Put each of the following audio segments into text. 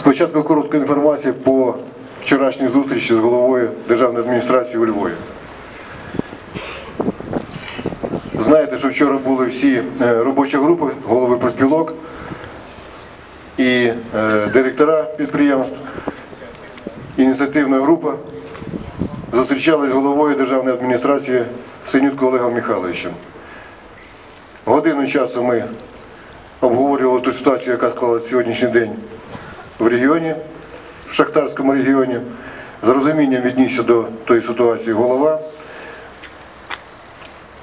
Спочатку коротка інформація по вчорашній зустрічі з головою Державної адміністрації у Львові. Знаєте, що вчора були всі е, робочі групи, голови профспілок і е, директора підприємств, ініціативна група зустрічалися з головою Державної адміністрації Синютко Олегом Михайловичем. Годину часу ми обговорювали ту ситуацію, яка склалася сьогоднішній день в регіоні, в Шахтарському регіоні. З розумінням віднісся до тої ситуації голова.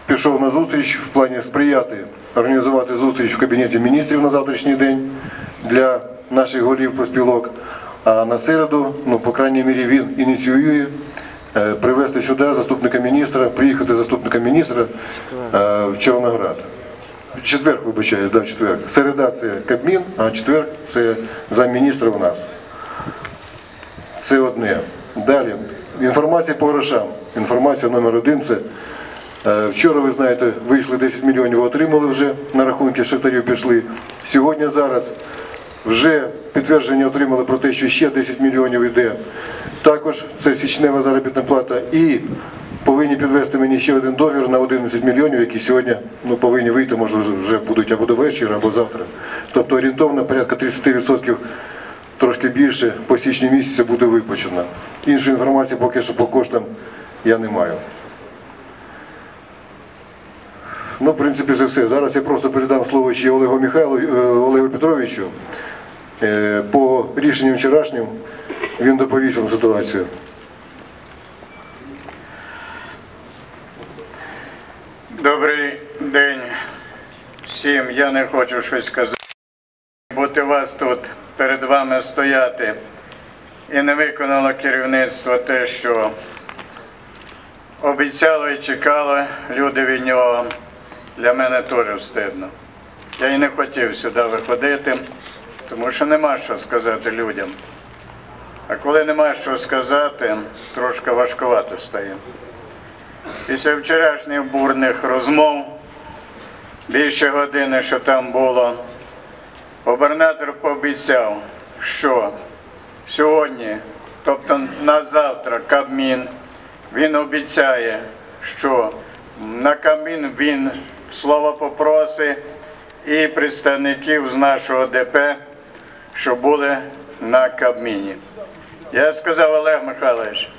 Пішов на зустріч в плані сприяти, організувати зустріч в Кабінеті міністрів на завтрашній день для наших голів проспілок. А на середу, ну, по крайній мірі, він ініціює е, привезти сюди заступника міністра, приїхати заступника міністра е, в Червоноград. Четверг, вибачаюсь, да, четверг. Середа це Кабмін, а четверг це замміністра в нас. Це одне. Далі. Інформація по грошам. Інформація номер один це е, вчора, ви знаєте, вийшли 10 мільйонів, отримали вже на рахунки шахтарів пішли. Сьогодні зараз вже підтвердження отримали про те, що ще 10 мільйонів йде. Також це січнева заробітна плата. І повинні підвести мені ще один договір на 11 мільйонів, які сьогодні ну, повинні вийти, може вже- будуть або до вечора, або завтра. Тобто орієнтовно порядка 30% трошки більше по січні місяця буде виплачено. Іншої інформації поки що по коштам я не маю. Ну, в принципі, це все. Зараз я просто передам слово ще Олегу Михайлові, е, Олегу Петровичу. Е, По рішенням вчорашнім він доповість вам ситуацію. Я не хочу щось сказати. Бути вас тут перед вами стояти. І не виконало керівництво те, що обіцяло і чекало люди від нього. Для мене теж встидно. Я і не хотів сюди виходити, тому що нема що сказати людям. А коли нема що сказати, трошки важкувато стає. Після вчорашніх бурних розмов, більше години, що там було, губернатор пообіцяв, що сьогодні, тобто на завтра, Кабмін, він обіцяє, що на Кабмін він слово попросить і представників з нашого ДП, що були на Кабміні. Я сказав Олег Михайлович,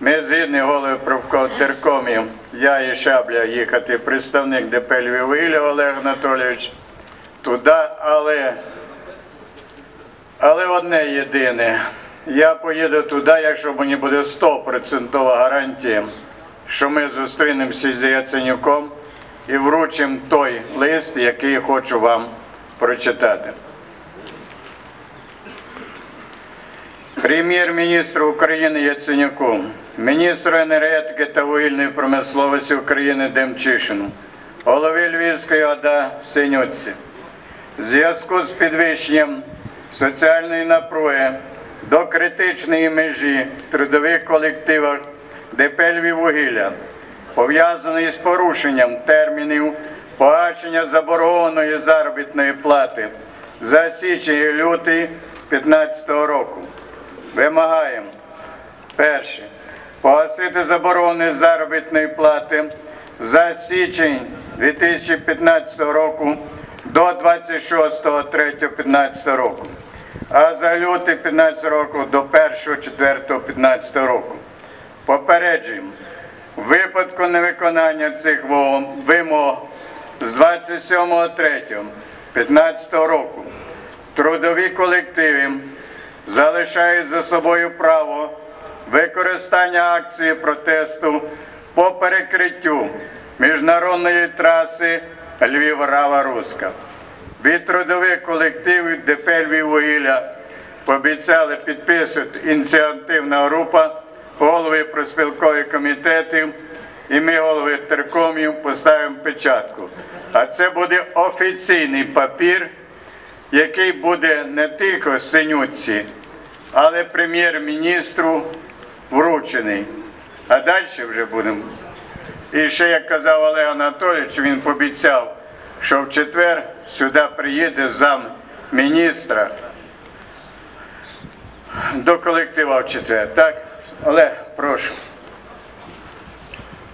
ми згідні голови правкомів, я і Шабля їхати, представник ДП Львіввиля Олег Анатолійович, туди, але, але одне єдине. Я поїду туди, якщо мені буде 100% гарантія, що ми зустрінемося з Яценюком і вручимо той лист, який хочу вам прочитати. Прем'єр-міністру України Яценюку, міністру енергетики та вугільної промисловості України Демчишину, голові Львівської ОДА Синюці. Зв'язку з підвищенням соціальної напруги до критичної межі в трудових колективах ДП Львіввугілля, пов'язаної з порушенням термінів погашення заборгованої заробітної плати за січень і лютий 2015 року. Вимагаємо. Перше. Погасити заборони заробітної плати за січень 2015 року до 26.03.15 року, а за лютий 2015 року до 1.04.15 року. Попереджуємо, в випадку невиконання цих вимог з 27.03.15 року трудові колективи залишають за собою право використання акції протесту по перекриттю міжнародної траси Львів-Рава-Руська. Від трудових колективів ДП «Львіввугілля» пообіцяли підписувати ініціативна група, голови проспілкових комітетів і ми, голови теркомів, поставимо печатку. А це буде офіційний папір, який буде не тільки синюці, але прем'єр-міністру вручений. А далі вже будемо. І ще, як казав Олег Анатолійович, він пообіцяв, що в четвер сюди приїде зам міністра до колектива в четвер. Так, Олег, прошу.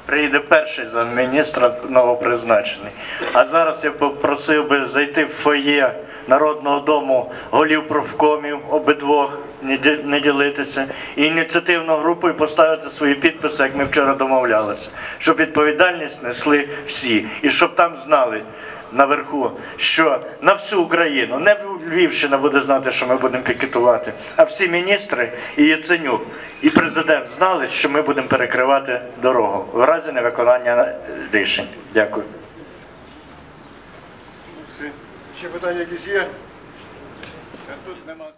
Приїде перший замміністра новопризначений. А зараз я попросив би зайти в фоє Народного дому голів профкомів обидвох, не ді- ділитися, і ініціативну групу і поставити свої підписи, як ми вчора домовлялися, щоб відповідальність несли всі. І щоб там знали наверху, що на всю Україну, не Львівщина буде знати, що ми будемо пікетувати, а всі міністри і Яценюк, і президент знали, що ми будемо перекривати дорогу в разі невиконання е, рішень. Дякую. Ще питання якісь є? Тут нема.